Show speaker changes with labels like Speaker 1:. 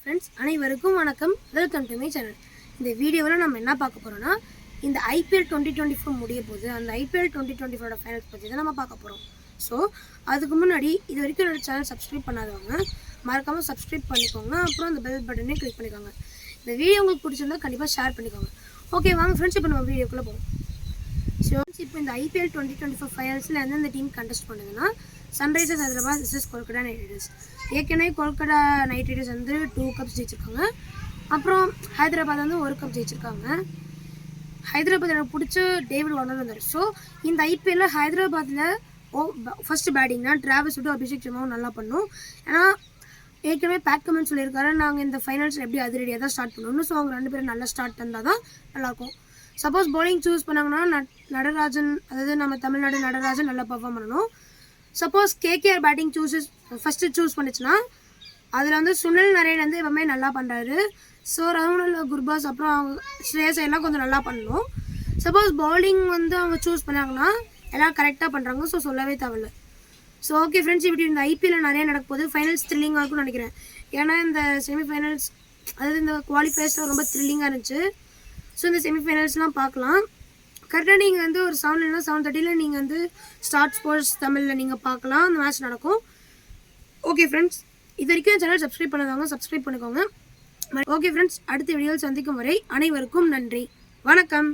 Speaker 1: Friends அனைவருக்கும் வணக்கம். Welcome to my channel இந்த வீடியோவில் நம்ம என்ன பார்க்க போகிறோம்னா இந்த ஐபிஎல் டுவெண்ட்டி டுவெண்ட்டி ஃபோர் முடிய போகுது. அந்த ஐபிஎல் டுவெண்ட்டி டுவெண்ட்டி ஃபோரோட ஃபைனல்ஸ் பற்றி தான் நம்ம பார்க்க போகிறோம் ஸோ அதுக்கு முன்னாடி இது வரைக்கும் என்னோட சேனல் சப்ஸ்கிரைப் பண்ணாதவங்க மறக்காமல் சப்ஸ்கிரைப் பண்ணிக்கோங்க. அப்புறம் அந்த பெல் பட்டனே கிளிக் பண்ணிக்கோங்க. இந்த வீடியோ உங்களுக்கு பிடிச்சிருந்தா கண்டிப்பாக ஷேர் பண்ணிக்கோங்க. ஓகே வாங்க ஃப்ரெண்ட்ஸ் இப்போ நம்ம வீடியோக்குள்ளே போவோம். ஸோ இப்போ இந்த ஐபிஎல் டுவெண்ட்டி டுவெண்ட்டி ஃபோர் ஃபைனல்ஸில் எந்தெந்த டீம் கண்டெஸ்ட் பண்ணுதுன்னா Sunrisers Hyderabad versus Kolkata Knight Riders ஏற்கனவே கொல்கட்டா நைட் ரைடர்ஸ் வந்து டூ கப்ஸ் ஜெயிச்சிருக்காங்க. அப்புறம் ஹைதராபாத் வந்து ஒரு கப் ஜெயிச்சிருக்காங்க. ஹைதராபாத் எனக்கு பிடிச்ச டேவிட் வார்னர் வந்தார். ஸோ இந்த ஐபிஎல்ல ஹைதராபாத்தில் ஓ ஃபர்ஸ்ட் பேட்டிங்னா டிராவல்ஸ் விட்டு அபிஷேக் சர்மாவும் நல்லா பண்ணும். ஏன்னா ஏற்கனவே பேட் கமெண்ட் சொல்லியிருக்காரு நாங்கள் இந்த ஃபைனல்ஸ் எப்படி அதிரடியாக தான் ஸ்டார்ட் பண்ணணும் ஸோ அவங்க ரெண்டு பேரும் நல்லா ஸ்டார்ட் தந்தால் தான் நல்லாயிருக்கும் சப்போஸ் பவுலிங் சூஸ் பண்ணாங்கன்னா நட்- நடராஜன் அதாவது நம்ம தமிழ்நாடு நடராஜன் நல்லா பர்ஃபார்ம் பண்ணணும். Suppose KKR batting chooses first choose பண்ணுச்சுன்னா அதில் வந்து சுனில் நரேன் வந்து எப்பவுமே நல்லா பண்ணுறாரு ஸோ ரவுனல் குர்பாஸ் அப்புறம் அவங்க ஸ்ரேயஸ் எல்லாம் கொஞ்சம் நல்லா பண்ணணும். சப்போஸ் பவுலிங் வந்து அவங்க சூஸ் பண்ணாங்கன்னா எல்லாம் கரெக்டாக பண்ணுறாங்க ஸோ சொல்லவே தேவையில்ல. ஸோ ஓகே ஃப்ரெண்ட்ஸ் இப்படி இந்த ஐபிஎல்ல நிறைய நடக்க போகுது. ஃபைனல்ஸ் த்ரில்லிங்காக இருக்கும்னு நினைக்கிறேன். ஏன்னா இந்த செமிஃபைனல்ஸ் அதாவது இந்த குவாலிஃபயர்ஸ்லாம் ரொம்ப த்ரில்லிங்காக இருந்துச்சு. ஸோ இந்த செமிஃபைனல்ஸ்லாம் பார்க்கலாம். கரெக்டாக நீங்கள் வந்து ஒரு செவன் இல்லைனா செவன் தேர்ட்டியில் நீங்கள் வந்து ஸ்டார்ட் ஸ்போர்ட்ஸ் தமிழில் நீங்கள் பார்க்கலாம். அந்த மேட்ச் நடக்கும். ஓகே ஃப்ரெண்ட்ஸ் இது வரைக்கும் சேனல் சப்ஸ்கிரைப் பண்ணாதவங்க சப்ஸ்கிரைப் பண்ணிக்கோங்க. ஓகே ஃப்ரெண்ட்ஸ் அடுத்த வீடியோவில் சந்திக்கும் வரை அனைவருக்கும் நன்றி. வணக்கம்.